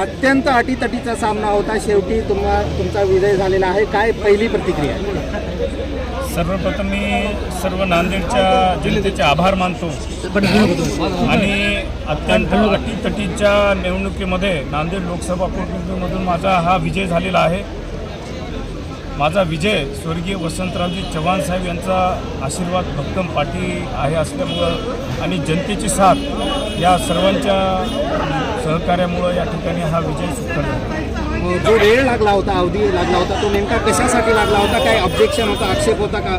अत्यंत अटीतटीचा सामना होता. शेवटी तुम्हा तुमचा विजय झालेला आहे. काय पहिली प्रतिक्रिया? सर्वप्रथम मी सर्व नांदेडच्या जनतेचे आभार मानतो. आणि अत्यंत अटीतटीच्या निवडणुकीमध्ये नांदेड लोकसभा पोटनिवडणुकीमधून माझा हा विजय झालेला आहे. माझा विजय स्वर्गीय वसंतरावजी चव्हाण साहेब यांचा आशीर्वाद भक्कम पाठी आहे असल्यामुळं आणि जनतेची साथ या सर्वांच्या सहकार्यामुळं या ठिकाणी हा विजय अ, जो वेळ लागला होता अवधी लागला होता तो नेमका कशासाठी लागला होता? काय ऑब्जेक्शन होता आक्षेप होता का?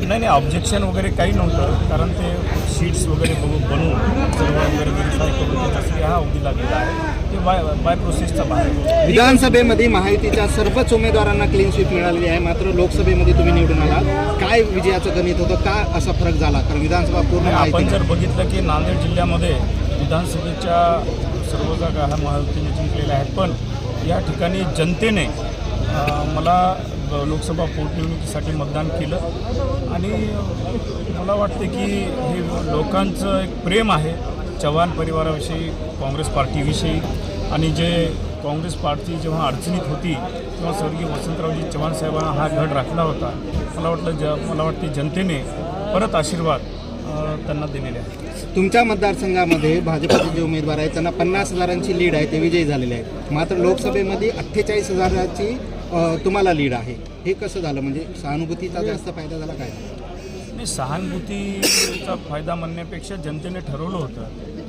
नाही नाही ऑब्जेक्शन वगैरे काही नव्हतं कारण ते शीट्स वगैरे बघून बनवून सर्व वगैरे व्हेरीफाय करून त्याच्यासाठी हा अवधी लागलेला आहे. ते बाय बाय प्रोसेसचा भाग आहे. विधानसभेमध्ये महायुतीच्या सर्वच उमेदवारांना क्लीन स्वीप मिळालेली आहे मात्र लोकसभेमध्ये तुम्ही निवडून आला. काय विजयाचं गणित होतं? का असा फरक झाला? कारण विधानसभा पूर्ण आपण जर बघितलं की नांदेड जिल्ह्यामध्ये विधानसभेच्या सर्व जागा हा महायुतीने जिंकलेल्या आहेत पण या ठिकाणी जनतेने मला लोकसभा पोटनिवडणुकीसाठी मतदान केलं. आणि मला वाटते की हे लोकांचं एक प्रेम आहे चव्हाण परिवाराविषयी काँग्रेस पार्टीविषयी. आणि जे काँग्रेस पार्टी जेव्हा अडचणीत होती तेव्हा स्वर्गीय वसंतरावजी चव्हाण साहेबांना हा गड राखला होता. मला वाटलं ज मला वाटते जनतेने परत आशीर्वाद त्यांना दिलेले आहेत. तुमच्या मतदारसंघामध्ये भाजपचे जे उमेदवार आहेत त्यांना पन्नास हजारांची लीड आहे ते विजयी झालेले आहेत. मात्र लोकसभेमध्ये अठ्ठेचाळीस हजाराची तुम्हाला लीड आहे. हे कसं झालं? म्हणजे सहानुभूतीचा जास्त फायदा झाला काय? आणि सहानुभूतीचा फायदा म्हणण्यापेक्षा जनतेने ठरवलं होतं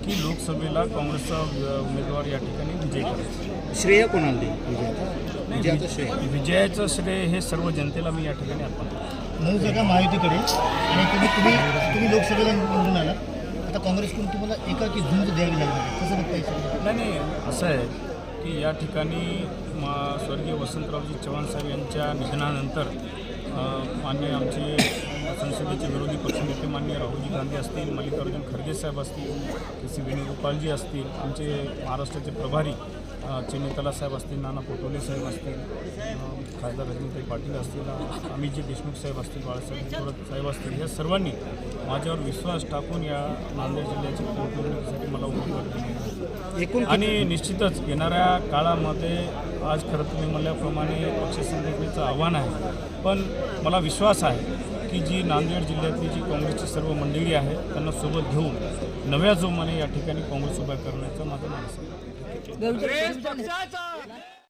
की लोकसभेला काँग्रेसचा उमेदवार या ठिकाणी विजय करायचा. श्रेय कोणाला देईल विजयाचं? नाही, विजयाचं श्रेय. विजयाचं श्रेय हे सर्व जनतेला मी या ठिकाणी अर्पण करतो. नऊ जागा महायुतीकडे आणि तुम्ही तुम्ही तुम्ही लोकसभेला निवडून आला आता काँग्रेसकडून तुम्हाला एकाकी झुंज द्यावी लागणार कसं बघता येईल नाही नाही असं आहे की या ठिकाणी मा स्वर्गीय वसंतरावजी चव्हाण साहेब यांच्या निधनानंतर मान्य माननीय आमचे संसदेचे विरोधी पक्षनेते माननीय राहुलजी गांधी असतील मल्लिकार्जुन खरगे साहेब असतील के सी वेणुगोपालजी असतील आमचे महाराष्ट्राचे प्रभारी अ, चिन्नीतला साहेब असतील नाना पोटोले साहेब असतील खासदार रजनीताई पाटील असतील अ, अमितजी देशमुख साहेब असतील बाळासाहेब साहेब असतील या सर्वांनी माझ्यावर विश्वास टाकून या नांदेड जिल्ह्याच्या पोटनिवडणुकीसाठी मला उमेदवारी दिली. एकूण आणि निश्चितच येणाऱ्या काळामध्ये आज खरं तुम्ही म्हणल्याप्रमाणे पक्ष संघटनेचं आव्हान आहे पण मला विश्वास आहे की जी नांदेड जिल्ह्यातली जी काँग्रेसची सर्व मंडळी आहे त्यांना सोबत घेऊन नव्या जोमाने या ठिकाणी काँग्रेस उभा करण्याचा माझा मानस आहे पक्षाचा!